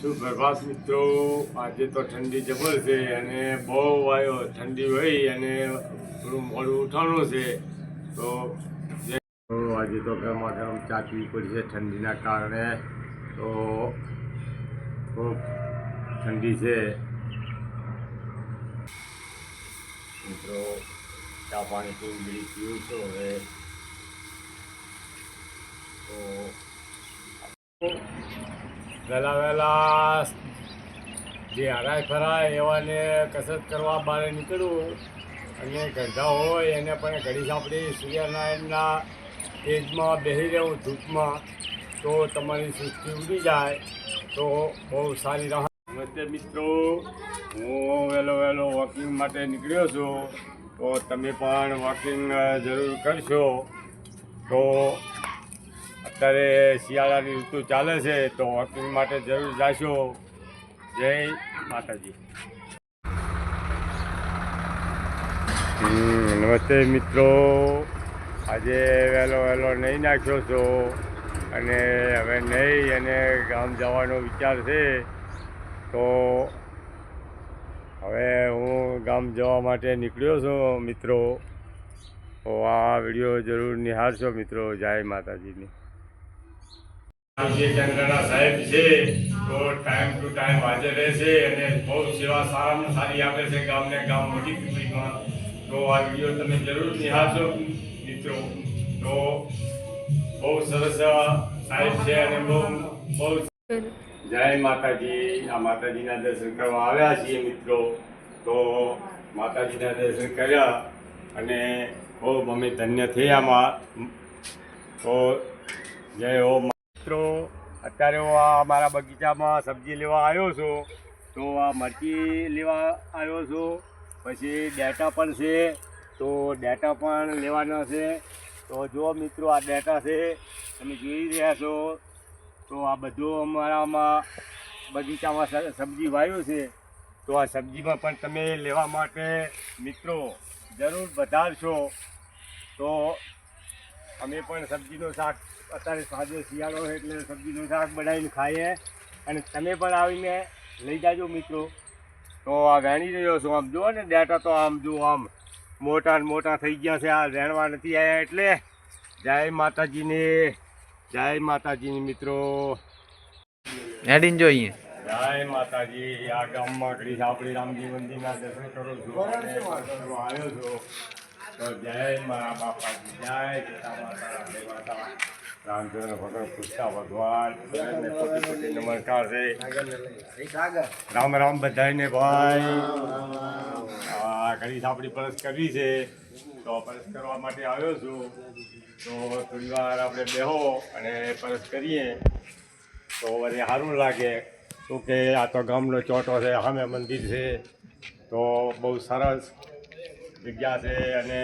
સુપ્રભાત મિત્રો, આજે તો ઠંડી જબર છે અને બહુ વાયો ઠંડી હોય અને થોડું મોડું ઉઠાણું છે. તો આજે તો ગરમા ગરમ ચા પીવી છે ઠંડીના કારણે. તો ખૂબ ઠંડી છે. મિત્રો, ચા પાણી પીવું પીવું છું હવે. તો વહેલા વહેલા જે હરાય ફરાય એવાને કસરત કરવા બહાર નીકળવું. અને ગઢા હોય એને પણ ઘડી સાંભળી સૂર્યનારાયણના તેજમાં બેસી રહેવું ધૂપમાં. તો તમારી સૃષ્ટિ ઉડી જાય. તો બહુ સારી રાહ. નમસ્તે મિત્રો. હું વહેલો વહેલો વોકિંગ માટે નીકળ્યો છું. તો તમે પણ વોકિંગ જરૂર કરશો. તો અત્યારે શિયાળાની ઋતુ ચાલે છે, તો વોકિંગ માટે જરૂર જાશો. જય માતાજી. નમસ્તે મિત્રો. આજે વહેલો વહેલો નહીં નાખ્યો છો અને હવે નહીં અને ગામ જવાનો વિચાર છે, તો હવે હું ગામ જવા માટે નીકળ્યો છું મિત્રો. તો આ વીડિયો જરૂર નિહાળશો મિત્રો. જય માતાજીની. જે ચંદ્રના બહુ સારામાં સારી છે ગામને ગામ મોટી તો આ મિત્રો. તો બહુ સરસ બહુ બહુ જય માતાજી. આ માતાજીના દર્શન કરવા આવ્યા છીએ, મિત્રો. તો માતાજીના દર્શન કર્યા અને ખૂબ અમે ધન્ય થયામાં તો જય હો મિત્રો, અત્યારે હું આ મારા બગીચામાં સબ્જી લેવા આવ્યો છું. તો આ મરચી લેવા આવ્યો છું. પછી ડેટા પણ છે. તો ડેટા પણ લેવાના છે. તો જો મિત્રો, આ ડેટા છે, તમે જોઈ રહ્યા છો. તો આ બધું અમારામાં બગીચામાં સબ્જી વાવ્યું છે. તો આ સબ્જીમાં પણ તમે લેવા માટે મિત્રો જરૂર વધારશો. તો અમે પણ સબ્જીનું શાક અત્યારે સાંજે શિયાળો હોય એટલે સબ્જીનું શાક બનાવીને ખાઈએ. અને તમે પણ આવીને લઈ જાજો મિત્રો. તો આ વેણી રહ્યો છું આમ જુઓ ને ડેટા તો આમ જુઓ આમ મોટા ને મોટા થઈ ગયા છે. આ રહેણવા નથી આવ્યા એટલે જય માતાજીને જય માતાજીની મિત્રો. હેડીને જોઈએ જય માતાજી આ ગામમાં ઘડી આપણી રામજી મંદિરના દર્શન કરો છો. આવ્યો છું. તો જય મારા બાપાજી જય સીતા માતા માતા રામચંદ્ર નમસ્કાર છે રામ રામ બધાને ભાઈ આ ઘડી આપણી પરસ કરવી છે તો પરસ કરવા માટે આવ્યો છું તો થોડી વાર આપણે બેહો અને પરસ કરીએ તો વળી સારું લાગે શું કે આ તો ગામનો ચોટો છે સામે મંદિર છે તો બહુ સરસ જગ્યા છે અને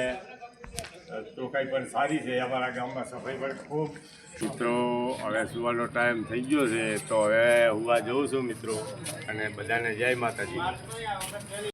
ચોખાઈ પણ સારી છે. અમારા ગામમાં સફાઈ પણ ખૂબ. મિત્રો, હવે સુવાનો ટાઈમ થઈ ગયો છે, તો હવે હુવા જઉં છું મિત્રો. અને બધાને જય માતાજી.